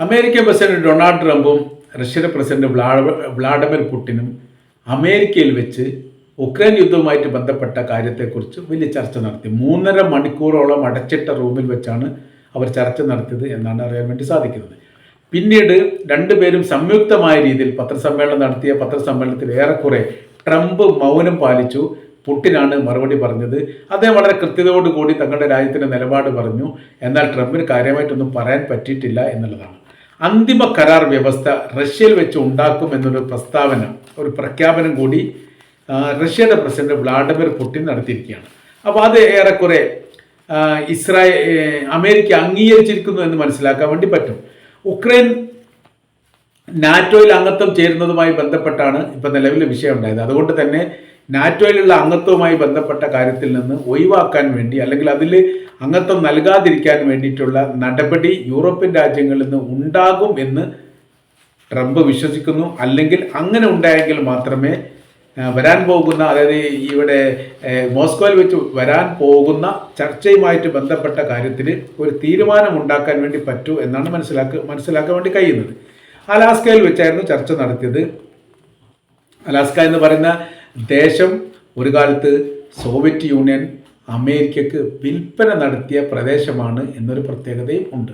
American president Donald ട്രംപും Russian president വ്ളാ- Vladimir പുടിനും അമേരിക്കയിൽ വെച്ച് ഉക്രൈൻ യുദ്ധവുമായിട്ട് ബന്ധപ്പെട്ട കാര്യത്തെക്കുറിച്ച് വലിയ ചർച്ച നടത്തി. മൂന്നര മണിക്കൂറോളം അടച്ചിട്ട റൂമിൽ വെച്ചാണ് അവർ ചർച്ച നടത്തിയത് എന്നാണ് അറിയാൻ വേണ്ടി സാധിക്കുന്നത്. പിന്നീട് രണ്ടുപേരും സംയുക്തമായ രീതിയിൽ പത്രസമ്മേളനം നടത്തിയ പത്രസമ്മേളനത്തിൽ ഏറെക്കുറെ ട്രംപ് മൗനം പാലിച്ചു. പുട്ടിനാണ് മറുപടി പറഞ്ഞത്. അദ്ദേഹം വളരെ കൃത്യതയോടുകൂടി തങ്ങളുടെ രാജ്യത്തിന്റെ നിലപാട് പറഞ്ഞു. എന്നാൽ ട്രംപിന് കാര്യമായിട്ടൊന്നും പറയാൻ പറ്റിയിട്ടില്ല എന്നുള്ളതാണ്. അന്തിമ കരാർ വ്യവസ്ഥ റഷ്യയിൽ വെച്ച് ഉണ്ടാക്കും എന്നൊരു പ്രസ്താവന ഒരു പ്രഖ്യാപനം കൂടി റഷ്യയുടെ പ്രസിഡന്റ് വ്ളാഡിമിർ പുടിൻ നടത്തിയിരിക്കുകയാണ്. അപ്പോൾ അത് ഏറെക്കുറെ ഇസ്രായേൽ അമേരിക്ക അംഗീകരിച്ചിരിക്കുന്നു എന്ന് മനസ്സിലാക്കാൻ വേണ്ടി പറ്റും. ഉക്രൈൻ നാറ്റോയിൽ അംഗത്വം ചേരുന്നതുമായി ബന്ധപ്പെട്ടാണ് ഇപ്പം നിലവിലെ വിഷയം ഉണ്ടായത്. അതുകൊണ്ട് തന്നെ നാറ്റോയിലുള്ള അംഗത്വവുമായി ബന്ധപ്പെട്ട കാര്യത്തിൽ നിന്ന് ഒഴിവാക്കാൻ വേണ്ടി അല്ലെങ്കിൽ അതിൽ അംഗത്വം നൽകാതിരിക്കാൻ വേണ്ടിയിട്ടുള്ള നടപടി യൂറോപ്യൻ രാജ്യങ്ങളിൽ നിന്ന് ഉണ്ടാകും എന്ന് ട്രംപ് വിശ്വസിക്കുന്നു. അല്ലെങ്കിൽ അങ്ങനെ ഉണ്ടായെങ്കിൽ മാത്രമേ വരാൻ പോകുന്ന അതായത് ഇവിടെ മോസ്കോയിൽ വെച്ച് വരാൻ പോകുന്ന ചർച്ചയുമായിട്ട് ബന്ധപ്പെട്ട കാര്യത്തിൽ ഒരു തീരുമാനം ഉണ്ടാക്കാൻ വേണ്ടി പറ്റൂ എന്നാണ് മനസ്സിലാക്ക മനസ്സിലാക്കാൻ വേണ്ടി കഴിയുന്നത്. അലാസ്കയിൽ വെച്ചായിരുന്നു ചർച്ച നടത്തിയത്. അലാസ്ക എന്ന് പറയുന്ന ദേശം ഒരു കാലത്ത് സോവിയറ്റ് യൂണിയൻ അമേരിക്കക്ക് വിൽപ്പന നടത്തിയ പ്രദേശമാണ് എന്നൊരു പ്രത്യേകതയും ഉണ്ട്.